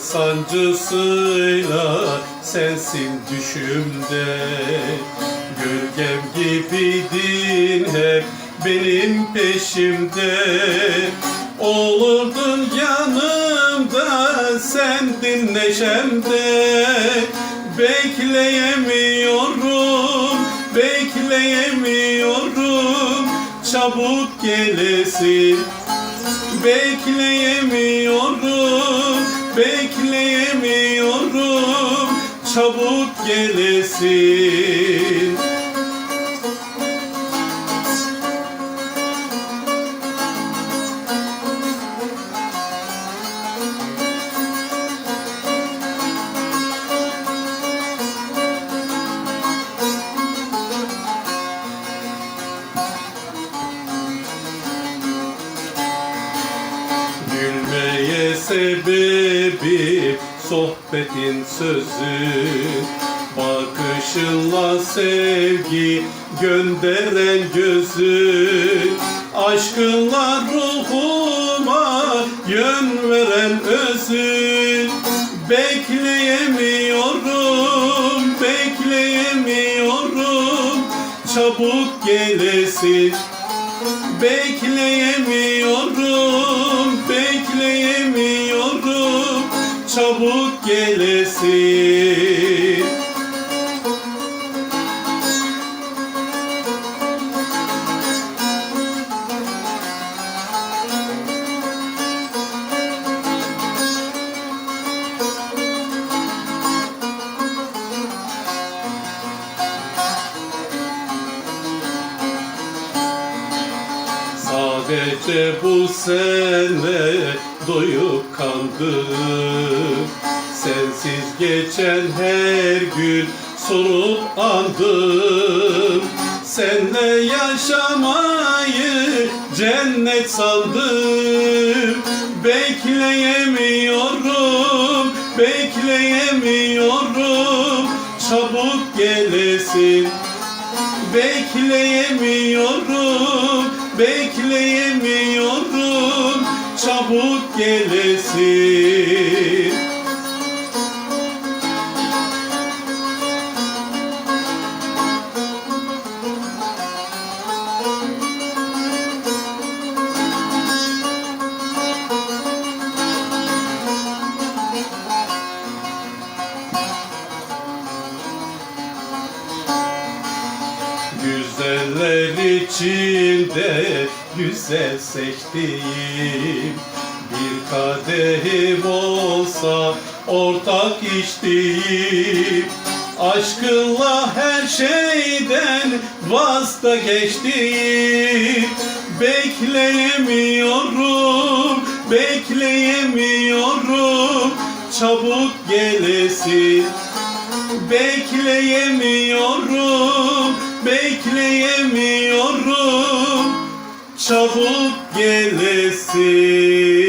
sancısıyla sensin düşümde. Gölgem gibiydin hep benim peşimde. Olurdun yanımda sendin neşemde. Bekleyemiyorum, bekleyemiyorum. Çabuk gelesin Bekleyemiyorum, gelesin Gülmeye sebebi sohbetin sözü Bakışınla sevgi gönderen gözün Aşkınla ruhuma yön veren özün Bekleyemiyorum, bekleyemiyorum. Çabuk gelesin. Bekleyemiyorum, bekleyemiyorum. Çabuk gelesin Sadece bu sene doyup kandım Sensiz geçen her gün sorup andım Senle yaşamayı cennet sandım. Bekleyemiyorum, bekleyemiyorum. Çabuk gelesin. Bekleyemiyorum, bekleyemiyorum Çabuk gelesin Güzeller içinde güzel seçtiğim Bir kadehim olsa ortak içtiğim. Aşkınla her şeyden vazda geçtim Bekleyemiyorum, bekleyemiyorum. Çabuk gelesin. Bekleyemiyorum, bekleyemiyorum. Çabuk gelesin